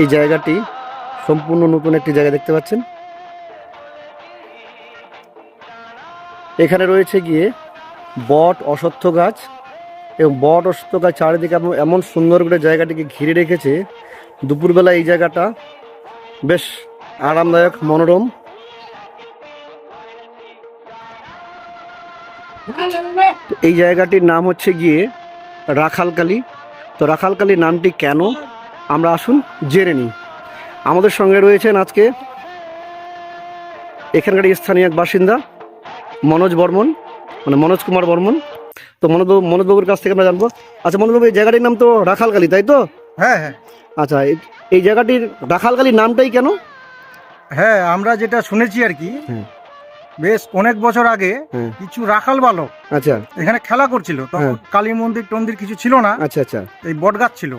এই জায়গাটি সম্পূর্ণ নতুন একটি জায়গা দেখতে পাচ্ছেন। এখানে রয়েছে গিয়ে বট অশ্বত্থ গাছ এবং বট অশ্বত্থ গাছ চারিদিকে এমন সুন্দর করে জায়গাটিকে ঘিরে রেখেছে। দুপুরবেলা এই জায়গাটা বেশ আরামদায়ক, মনোরম। এই জায়গাটির নাম হচ্ছে গিয়ে রাখালকালী। তো রাখালকালী নামটি কেন? আমরা আসুন জেনে নিই। আমাদের সঙ্গে রয়েছেন আজকে এখানকার স্থানীয় এক বাসিন্দা মনোজ বর্মন মানে মনোজ কুমার বর্মন। তো মনোজ মনোজবাবুর কাছ থেকে আমরা জানব। আচ্ছা মনোজবাবু এই জায়গাটির নাম তো রাখালকালী তাই তো? হ্যাঁ হ্যাঁ। আচ্ছা এই- জায়গাটির রাখালকালীর নামটাই কেন? হ্যাঁ আমরা যেটা শুনেছি আর কি হুম। বেশ অনেক বছর আগে। কিছু রাখাল বালক আচ্ছা। এখানে খেলা করছিল। তখন হ্যাঁ। কালী মন্দির টন্দির কিছু ছিল না। আচ্ছা আচ্ছা। এই বট গাছ ছিল।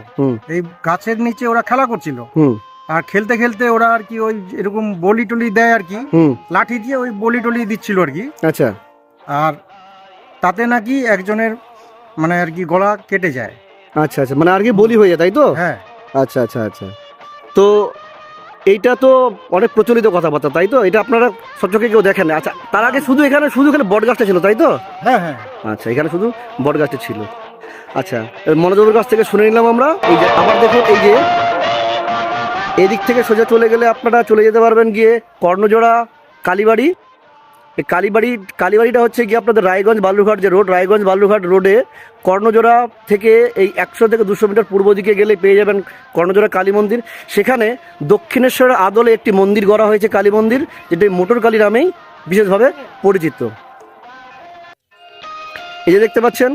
এই গাছের নিচে ওরা খেলা করছিল। হুম। আর খেলতে খেলতে ওরা আর কি ওই এরকম বলি টলি দেয় আর কি। লাঠি দিয়ে ওই বলি টলি দিচ্ছিল আর কি। আচ্ছা। আর তাতে নাকি একজনের মানে আর কি গলা কেটে যায়। আচ্ছা আচ্ছা। মানে আর কি বলি হয়ে যায় তাই তো? হ্যাঁ। আচ্ছা আচ্ছা আচ্ছা। তো এইটা তো অনেক প্রচলিত কথাবার্তা তাই তো? এটা আপনারা সচকে কেউ দেখেন। আচ্ছা তার আগে শুধু এখানে শুধু এখানে বট গাছটা ছিল তাই তো? হ্যাঁ হ্যাঁ। আচ্ছা এখানে শুধু বট গাছটা ছিল। আচ্ছা মনোজবের কাছ থেকে শুনে নিলাম আমরা। এই যে আবার দেখুন এই যে এদিক থেকে সোজা চলে গেলে আপনারা চলে যেতে পারবেন গিয়ে কর্ণজোড়া কালীবাড়ি। কালীবাড়ি, কালীবাড়িটা হচ্ছে গিয়ে আপনাদের রায়গঞ্জ বালুরঘাট যে রোড, রায়গঞ্জ বালুরঘাট রোডে কর্ণজোড়া থেকে এই একশো থেকে দুশো মিটার পূর্ব দিকে গেলে পেয়ে যাবেন কর্ণজোড়া কালী মন্দির। সেখানে দক্ষিণেশ্বরের আদলে একটি মন্দির গড়া হয়েছে কালী মন্দির, যেটি মোটর কালী নামেই বিশেষভাবে পরিচিত। এই যে দেখতে পাচ্ছেন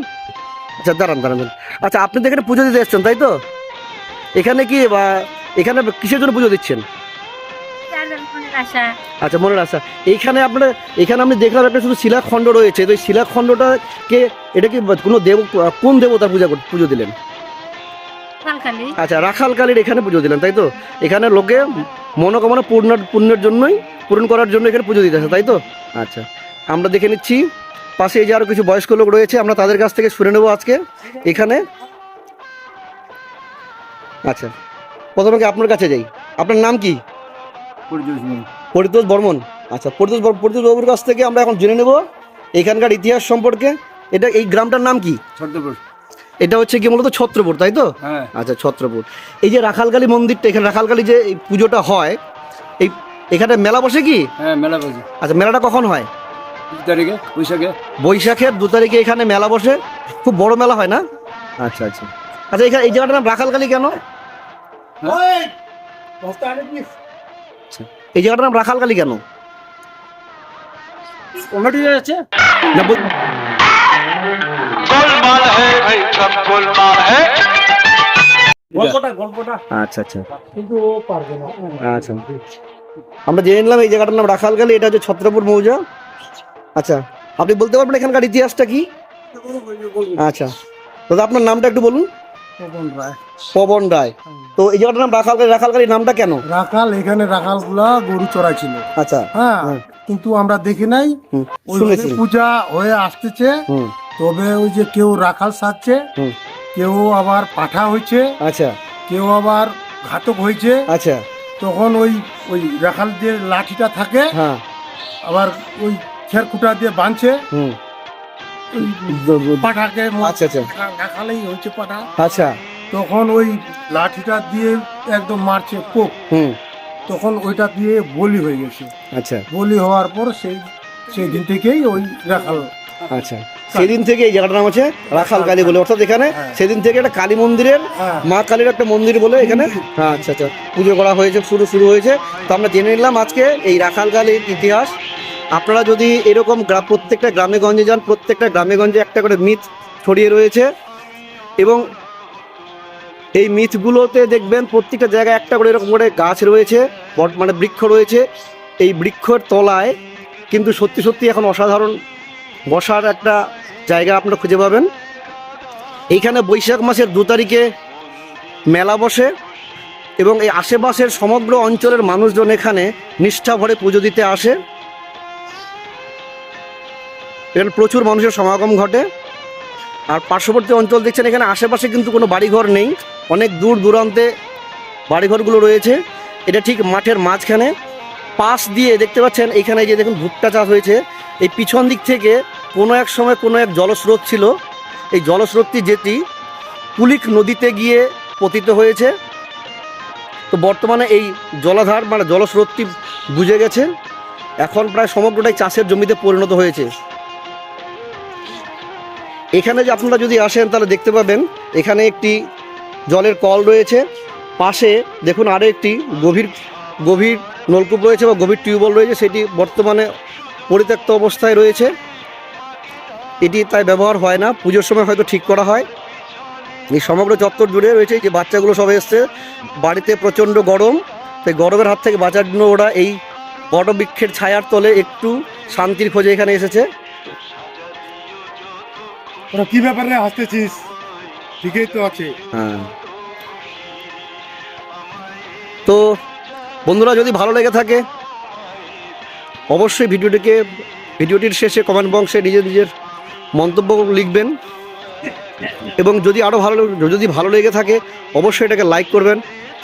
আচ্ছা দাঁড়ান দাঁড়ান। আচ্ছা আপনি তো এখানে পুজো দিতে এসছেন, তাই তো? এখানে কি এখানে কিসের জন্য পুজো দিচ্ছেন? আশা। আচ্ছা মনে আচ্ছা এইখানে আপনার এখানে আমি দেখলাম একটা শুধু শিলাখণ্ড রয়েছে। তো এই শিলাখণ্ডটাকে এটা কি কোনো দেব কোন দেবতার পূজা পুজো দিলেন? আচ্ছা রাখাল কালীর এখানে পুজো দিলেন তাই তো? এখানে লোকে মনোকামনা পূর্ণ পূর্ণের জন্যই পূরণ করার জন্য এখানে পুজো দিতে আসে তাই তো? আচ্ছা আমরা দেখে নিচ্ছি। পাশে এই যে আরও কিছু বয়স্ক লোক রয়েছে আমরা তাদের কাছ থেকে শুনে নেব আজকে। এখানে আচ্ছা প্রথমে আপনার কাছে যাই? আপনার নাম কি? পরিতোষ বর্মন। আচ্ছা পরিতোষ বর- পরিতোষ বাবুর কাছ থেকে আমরা এখন জেনে নেব এখানকার ইতিহাস সম্পর্কে। এটা এই গ্রামটার নাম কি? ছত্রপুর। এটা হচ্ছে কি মূলত ছত্রপুর তাই তো? হ্যাঁ। আচ্ছা ছত্রপুর। এই যে রাখালকালী মন্দিরটা এখানে রাখালকালী যে পুজোটা হয় এই এখানে মেলা বসে কি? হ্যাঁ মেলা বাজি আচ্ছা মেলাটা কখন হয়? তারিখে বৈশাখে। বৈশাখের দু তারিখে এখানে মেলা বসে। খুব বড় মেলা হয় না? আচ্ছা আচ্ছা। আচ্ছা এখানে এই জায়গাটার নাম রাখালকালী কেন? এই জায়গাটার নাম রাখালকালি কেন? কমেডি আছে? আচ্ছা আচ্ছা। আচ্ছা। আমরা জেনে নিলাম এই জায়গাটার নাম রাখালকালি এটা হচ্ছে ছত্রপুর মৌজা। আচ্ছা আপনি বলতে পারবেন এখানকার ইতিহাসটা কি? আচ্ছা। দাদা আপনার নামটা একটু বলুন। পবন রায়। তো এই জায়গাটার নাম রাখালকালী রাখালকালী নামটা কেন? রাখাল এখানে রাখালগুলা গরু চড়াই ছিল আচ্ছা। হ্যাঁ কিন্তু আমরা দেখি নাই। পূজা হয়ে আসতেছে। তবে ওই যে কেউ রাখাল সাজছে কেউ আবার পাঠা হয়েছে আচ্ছা। কেউ আবার ঘাতক হয়েছে। আচ্ছা। তখন ওই ওই রাখাল যে লাঠিটা থাকে হ্যাঁ। আবার ওই খেরকুটা দিয়ে বাঁধছে। পাঠাকে আচ্ছা আচ্ছা। রাখালেই হয়েছে পাঠা। আচ্ছা। তখন ওই লাঠিটা দিয়ে একদম মারছে কোপ হুম। তখন ওইটা দিয়ে বলি হয়ে গেছে। আচ্ছা। বলি হওয়ার পর সেই সেই দিন থেকেই ওই রাখাল আচ্ছা। সেদিন থেকে এই জায়গাটার নাম হচ্ছে রাখাল কালী বলে। অর্থাৎ এখানে হ্যাঁ। সেদিন থেকে একটা কালী মন্দিরের হ্যাঁ। মা কালীর একটা মন্দির বলে এখানে হ্যাঁ আচ্ছা আচ্ছা। পুজো করা হয়েছে শুরু শুরু হয়েছে। তো আমরা জেনে নিলাম আজকে এই রাখাল কালীর ইতিহাস। আপনারা যদি এরকম গ্রাম প্রত্যেকটা গ্রামে গঞ্জে যান, প্রত্যেকটা গ্রামে গঞ্জে একটা করে মিথ ছড়িয়ে রয়েছে এবং এই মিথগুলোতে দেখবেন প্রত্যেকটা জায়গায় একটা করে এরকম করে গাছ রয়েছে মানে বৃক্ষ রয়েছে। এই বৃক্ষর তলায় কিন্তু সত্যি সত্যি এখন অসাধারণ বসার একটা জায়গা আপনারা খুঁজে পাবেন। এইখানে বৈশাখ মাসের দু তারিখে মেলা বসে এবং এই আশেপাশের সমগ্র অঞ্চলের মানুষজন এখানে নিষ্ঠা ভরে পুজো দিতে আসে। এখানে প্রচুর মানুষের সমাগম ঘটে। আর পার্শ্ববর্তী অঞ্চল দেখছেন, এখানে আশেপাশে কিন্তু কোনো বাড়িঘর নেই। অনেক দূর দূরান্তে বাড়িঘরগুলো রয়েছে। এটা ঠিক মাঠের মাঝখানে। পাশ দিয়ে দেখতে পাচ্ছেন, এখানে যে দেখুন ভুট্টা চাষ হয়েছে। এই পিছন দিক থেকে কোনো এক সময় কোনো এক জলস্রোত ছিল। এই জলস্রোতটি যেটি পুলিক নদীতে গিয়ে পতিত হয়েছে। তো বর্তমানে এই জলাধার মানে জলস্রোতটি বুঝে গেছে। এখন প্রায় সমগ্রটাই চাষের জমিতে পরিণত হয়েছে। এখানে যে আপনারা যদি আসেন তাহলে দেখতে পাবেন, এখানে একটি জলের কল রয়েছে। পাশে দেখুন আরও একটি গভীর গভীর নলকূপ রয়েছে বা গভীর টিউবওয়েল রয়েছে, সেটি বর্তমানে পরিত্যক্ত অবস্থায় রয়েছে। এটি তাই ব্যবহার হয় না, পুজোর সময় হয়তো ঠিক করা হয়। এই সমগ্র চত্বর জুড়ে রয়েছে যে বাচ্চাগুলো সব এসছে, বাড়িতে প্রচণ্ড গরম। তাই গরমের হাত থেকে বাঁচার জন্য ওরা এই বটবৃক্ষের ছায়ার তলে একটু শান্তির খোঁজে এখানে এসেছে। তোরা কি ব্যাপারে আসতেছিস ঠিকই তো আছে। হ্যাঁ। তো, বন্ধুরা, যদি ভালো লেগে থাকে, অবশ্যই ভিডিওটিকে, ভিডিওটির শেষে কমেন্ট বক্সে নিজের নিজের মন্তব্য লিখবেন। এবং যদি আরও ভালো, যদি ভালো লেগে থাকে, অবশ্যই এটাকে লাইক করবেন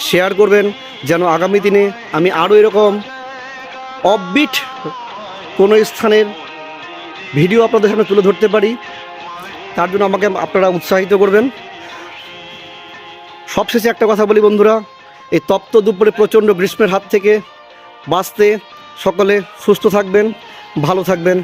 শেয়ার করবেন, যেন আগামী দিনে আমি আরও এরকম অফবিট কোনো স্থানের ভিডিও আপনাদের সামনে তুলে ধরতে পারি। তার জন্য আমাকে আপনারা উৎসাহিত করবেন। সবশেষে একটা কথা বলি বন্ধুরা, এই তপ্ত দুপুরে প্রচণ্ড গ্রীষ্মের হাত থেকে বাঁচতে সকলে সুস্থ থাকবেন, ভালো থাকবেন।